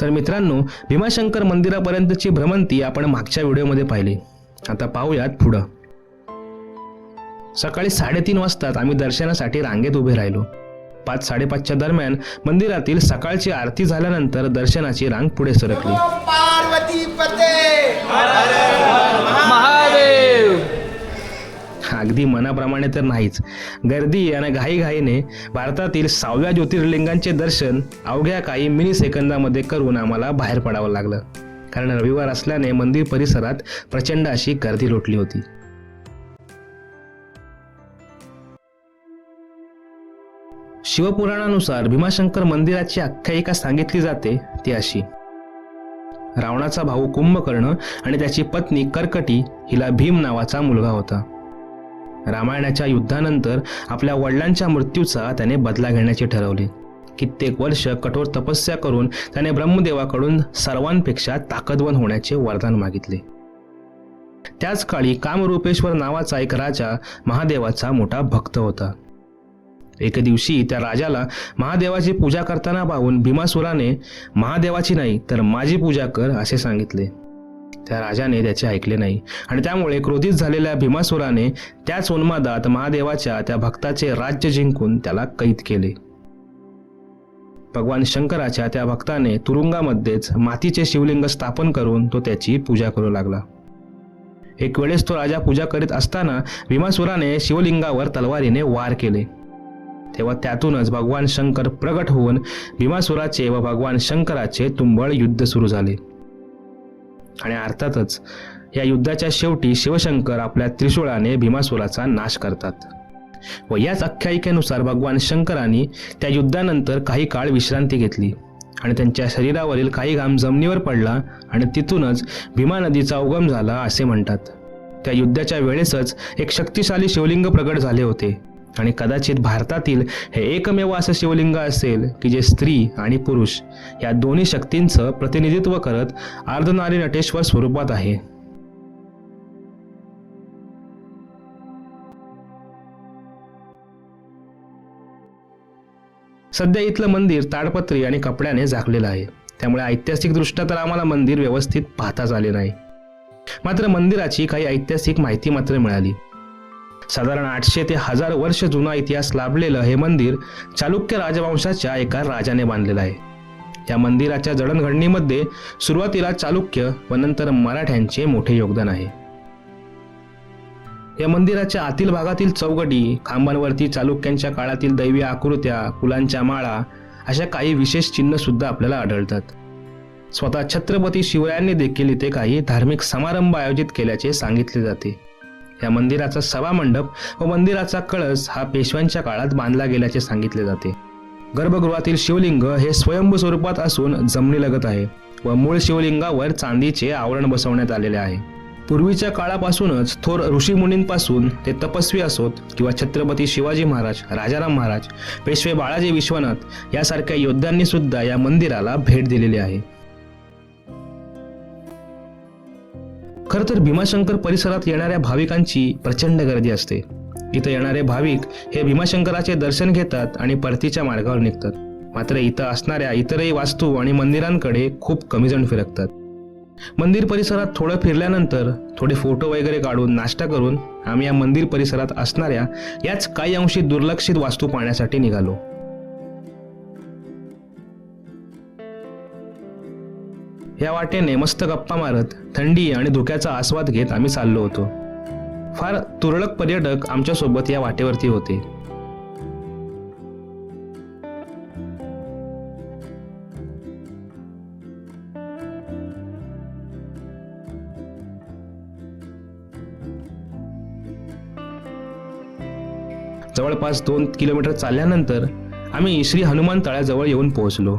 तर मित्रांनो भीमाशंकर मंदिरापर्यंतची भ्रमंती आपण मागच्या व्हिडिओमध्ये पाहिली. आता पाहूयात पुढं. सकाळी साडेतीन वाजताच आम्ही दर्शनासाठी रांगेत उभे राहिलो. पाच साडेपाचच्या दरम्यान मंदिरातील सकाळची आरती झाल्यानंतर दर्शनाची रांग पुढे सरकली. पार्वती पते! अगदी मनाप्रमाणे तर नाहीच. गर्दी आणि घाईघाईने भारतातील सहाव्या ज्योतिर्लिंगांचे दर्शन अवघ्या काही मिनी सेकंदामध्ये करून आम्हाला बाहेर पडावं लागलं. कारण रविवार असल्याने मंदिर परिसरात प्रचंड अशी गर्दी लोटली होती. शिवपुराणानुसार भीमाशंकर मंदिराची आख्यायिका सांगितली जाते ती अशी. रावणाचा भाऊ कुंभकर्ण आणि त्याची पत्नी कर्कटी हिला भीम नावाचा मुलगा होता. रामायणाच्या युद्धानंतर आपल्या वडिलांच्या मृत्यूचा त्याने बदला घेण्याचे ठरवले. कित्येक वर्ष कठोर तपस्या करून त्याने ब्रह्मदेवाकडून सर्वांपेक्षा ताकदवान होण्याचे वरदान मागितले. त्याच काळी कामरूपेश्वर नावाचा एक राजा महादेवाचा मोठा भक्त होता. एके दिवशी त्या राजाला महादेवाची पूजा करताना पाहून भीमासुराने महादेवाची नाही तर माझी पूजा कर असे सांगितले. त्या राजाने त्याचे ऐकले नाही. आणि त्यामुळे क्रोधित झालेल्या भीमासुराने त्याच उन्मादात महादेवाच्या त्या भक्ताचे राज्य जिंकून त्याला कैद केले. भगवान शंकराच्या त्या भक्ताने तुरुंगामध्येच मातीचे शिवलिंग स्थापन करून तो त्याची पूजा करू लागला. एक वेळेस तो राजा पूजा करीत असताना भीमासुराने शिवलिंगावर तलवारीने वार केले. तेव्हा त्यातूनच भगवान शंकर प्रगट होऊन भीमासुराचे व भगवान शंकराचे तुंबळ युद्ध सुरू झाले. आणि अर्थातच या युद्धाच्या शेवटी शिवशंकर आपल्या त्रिशूळाने भीमासुराचा नाश करतात. व याच आख्यायिकेनुसार भगवान शंकरांनी त्या युद्धानंतर काही काळ विश्रांती घेतली आणि त्यांच्या शरीरावरील काही घाम जमिनीवर पडला आणि तिथूनच भीमा नदीचा उगम झाला असे म्हणतात. त्या युद्धाच्या वेळेसच एक शक्तिशाली शिवलिंग प्रगट झाले होते. आणि कदाचित भारतातील हे एकमेव असं शिवलिंग असेल की जे स्त्री आणि पुरुष या दोन्ही शक्तींचं प्रतिनिधित्व करत अर्धनारी नटेश्वर स्वरूपात आहे. सध्या इथलं मंदिर ताडपत्री आणि कपड्याने झाकलेलं आहे. त्यामुळे ऐतिहासिकदृष्ट्या तर आम्हाला मंदिर व्यवस्थित पाहताच आले नाही. मात्र मंदिराची काही ऐतिहासिक माहिती मात्र मिळाली. साधारण आठशे ते हजार वर्ष जुना इतिहास लाभलेलं हे मंदिर चालुक्य राजवंशाच्या एका राजाने बांधलेलं आहे. या मंदिराच्या जडणघडणीमध्ये सुरुवातीला चालुक्य व नंतर मराठ्यांचे मोठे योगदान आहे. या मंदिराच्या आतील भागातील चौगडी खांबांवरती चालुक्यांच्या काळातील दैवी आकृत्या फुलांच्या माळा अशा काही विशेष चिन्ह सुद्धा आपल्याला आढळतात. स्वतः छत्रपती शिवरायांनी देखील इथे काही धार्मिक समारंभ आयोजित केल्याचे सांगितले जाते. या मंदिराचा सभामंडप व मंदिराचा कळस हा पेशव्यांच्या काळात बांधला गेल्याचे सांगितले जाते. गर्भगृहातील शिवलिंग हे स्वयंभू स्वरूपात असून जमनीलगत आहे व मूळ शिवलिंगावर चांदीचे आवरण बसवण्यात आलेले आहे. पूर्वीच्या काळापासूनच थोर ऋषीमुनींपासून ते तपस्वी असोत किंवा छत्रपती शिवाजी महाराज राजाराम महाराज पेशवे बाळाजी विश्वनाथ यासारख्या योद्ध्यांनी सुद्धा या मंदिराला भेट दिलेली आहे. खरं तर भीमाशंकर परिसरात येणाऱ्या भाविकांची प्रचंड गर्दी असते. इथं येणारे भाविक हे भीमाशंकराचे दर्शन घेतात आणि परतीच्या मार्गावर निघतात. मात्र इथं असणाऱ्या इतरही वास्तू आणि मंदिरांकडे खूप कमी जण फिरकतात. मंदिर परिसरात थोडं फिरल्यानंतर थोडे फोटो वगैरे काढून नाश्ता करून आम्ही या मंदिर परिसरात असणाऱ्या याच काही अंशी दुर्लक्षित वास्तू पाहण्यासाठी निघालो. या वाटेने मस्त गप्पा मारत थंडी आणि धुक्याचा आस्वाद घेत आम्ही चाललो होतो. फार तुरळक पर्यटक आमच्यासोबत या वाटेवरती होते. जवळपास दोन किलोमीटर चालल्यानंतर आम्ही श्री हनुमान तळ्याजवळ येऊन पोहोचलो.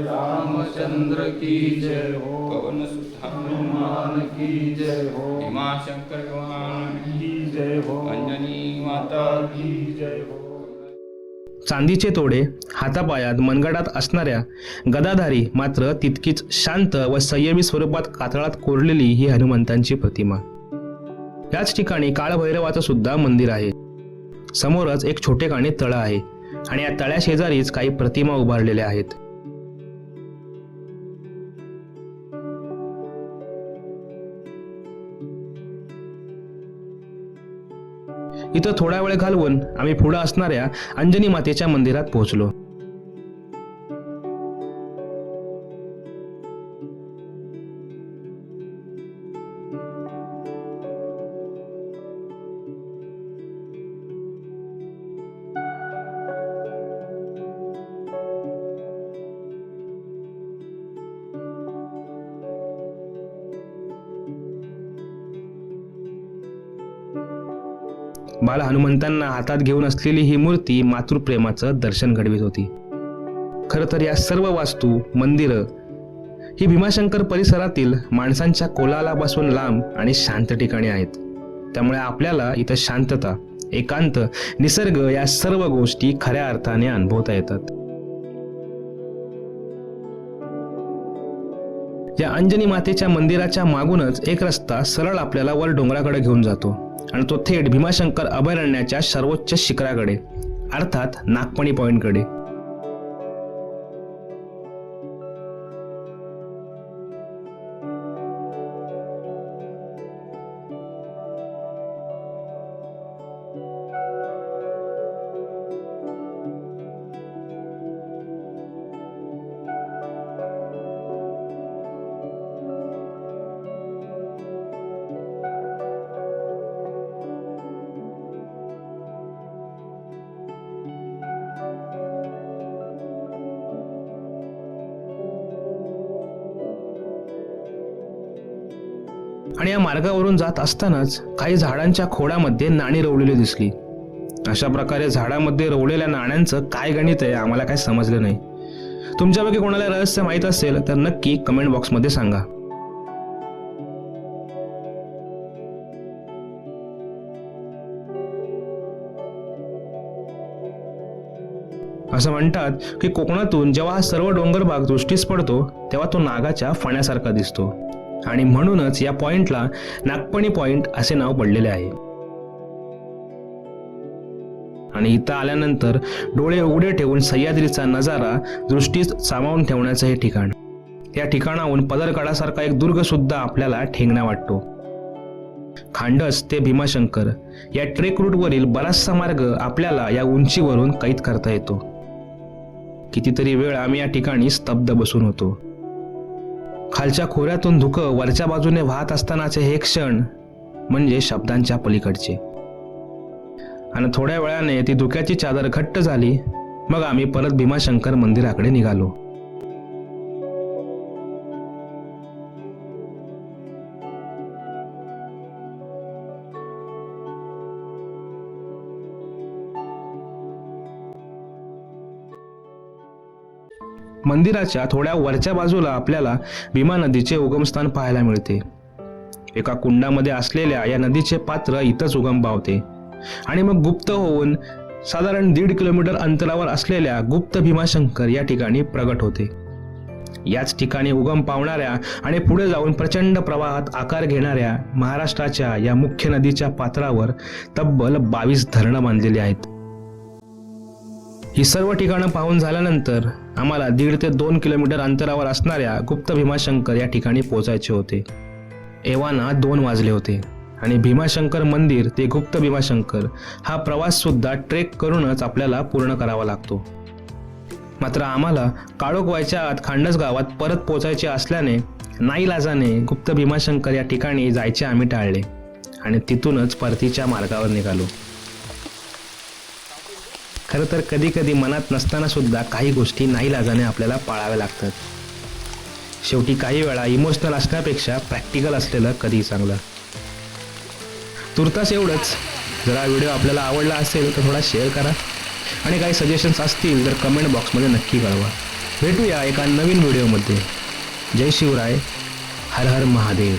रामचंद्र की जय हो पवन सुत हनुमान की जय हो हिमा शंकर भगवान की जय हो अंजनी माता की जय हो चांदीचे तोडे हातापायात मनगडात असणाऱ्या गदाधारी मात्र तितकीच शांत व संयमी स्वरूपात कातळात कोरलेली ही हनुमंतांची प्रतिमा. याच ठिकाणी काळभैरवाचं सुद्धा मंदिर आहे. समोरच एक छोटेखानी तळं आहे आणि या तळ्याशेजारीच काही प्रतिमा उभारलेल्या आहेत. इथं थोडा वेळ घालवून आम्ही पुढं असणाऱ्या अंजनी मातेच्या मंदिरात पोहोचलो. बाल हनुमंतांना हातात घेऊन असलेली ही मूर्ती मातृप्रेमाचं दर्शन घडवित होती. खरं तर या सर्व वास्तू मंदिरं ही भीमाशंकर परिसरातील माणसांच्या कोलालापासून लांब आणि शांत ठिकाणी आहेत. त्यामुळे आपल्याला इथं शांतता एकांत निसर्ग या सर्व गोष्टी खऱ्या अर्थाने अनुभवता येतात. या अंजनी मातेच्या मंदिराच्या मागूनच एक रस्ता सरळ आपल्याला वर डोंगराकडे घेऊन जातो. आणि तो थेट भीमाशंकर अभयारण्याच्या सर्वोच्च शिखराकडे अर्थात नागपणी पॉईंटकडे. आणि या मार्गावरून जात असतानाच काही झाडांच्या खोडामध्ये नाणी रोवलेली दिसली. अशा प्रकारे झाडामध्ये रोवलेल्या नाण्यांचं काय गणित आहे आम्हाला काय समजलं नाही. तुमच्यापैकी कोणाला रहस्य माहीत असेल तर नक्की कमेंट बॉक्समध्ये सांगा. असं म्हणतात की कोकणातून जेव्हा हा सर्व डोंगर भाग दृष्टीस पडतो तेव्हा तो नागाच्या फण्यासारखा दिसतो. आणि म्हणूनच या पॉइंटला नागपणी पॉइंट असे नाव पडलेले आहे. आणि इथं आल्यानंतर डोळे उघडे ठेवून सह्याद्रीचा नजारा दृष्टीस सामावून ठेवण्याचं हे ठिकाण. या ठिकाणाहून पदरकडासारखा एक दुर्ग सुद्धा आपल्याला ठेंगणा वाटतो. खांडस ते भीमाशंकर या ट्रेक रूटवरील बराचसा मार्ग आपल्याला या उंचीवरून कैद करता येतो. कितीतरी वेळ आम्ही या ठिकाणी स्तब्ध बसून होतो. खालच्या खोऱ्यातून धुकं वरच्या बाजूने वाहत असतानाचे हे क्षण म्हणजे शब्दांच्या पलीकडचे. आणि थोड्या वेळाने ती धुक्याची चादर घट्ट झाली. मग आम्ही परत भीमाशंकर मंदिराकडे निघालो. मंदिराच्या थोड्या वरच्या बाजूला आपल्याला भीमा नदीचे उगमस्थान पाहायला मिळते. एका कुंडामध्ये असलेल्या या नदीचे पात्र इथंच उगम पावते. आणि मग गुप्त होऊन साधारण दीड किलोमीटर अंतरावर असलेल्या गुप्त भीमाशंकर या ठिकाणी प्रगट होते. याच ठिकाणी उगम पावणाऱ्या आणि पुढे जाऊन प्रचंड प्रवाहात आकार घेणाऱ्या महाराष्ट्राच्या या मुख्य नदीच्या पात्रावर तब्बल बावीस धरणं बांधलेली आहेत. ही सर्व ठिकाणं पाहून झाल्यानंतर आम्हाला दीड ते दोन किलोमीटर अंतरावर असणाऱ्या गुप्त भीमाशंकर या ठिकाणी पोहोचायचे होते. एव्हाना दोन वाजले होते आणि भीमाशंकर मंदिर ते गुप्त भीमाशंकर हा प्रवास सुद्धा ट्रेक करूनच आपल्याला पूर्ण करावा लागतो. मात्र आम्हाला काळोख व्हायच्या आत खांडस गावात परत पोचायचे असल्याने नाईलाजाने गुप्त भीमाशंकर या ठिकाणी जायचे आम्ही टाळले आणि तिथूनच परतीच्या मार्गावर निघालो. खरं तर कधी कधी मनात नसताना सुद्धा काही गोष्टी नाईलाजाने आपल्याला पाळाव्या लागतात. शेवटी काही वेळा इमोशनल असण्यापेक्षा प्रॅक्टिकल असलेलं कधी चांगलं. तुर्तास एवढंच. जर हा व्हिडिओ आपल्याला आवडला असेल तर थोडा शेअर करा. आणि काही सजेशन्स असतील तर कमेंट बॉक्समध्ये नक्की कळवा. भेटूया एका नवीन व्हिडिओमध्ये जय शिवराय. हर हर महादेव.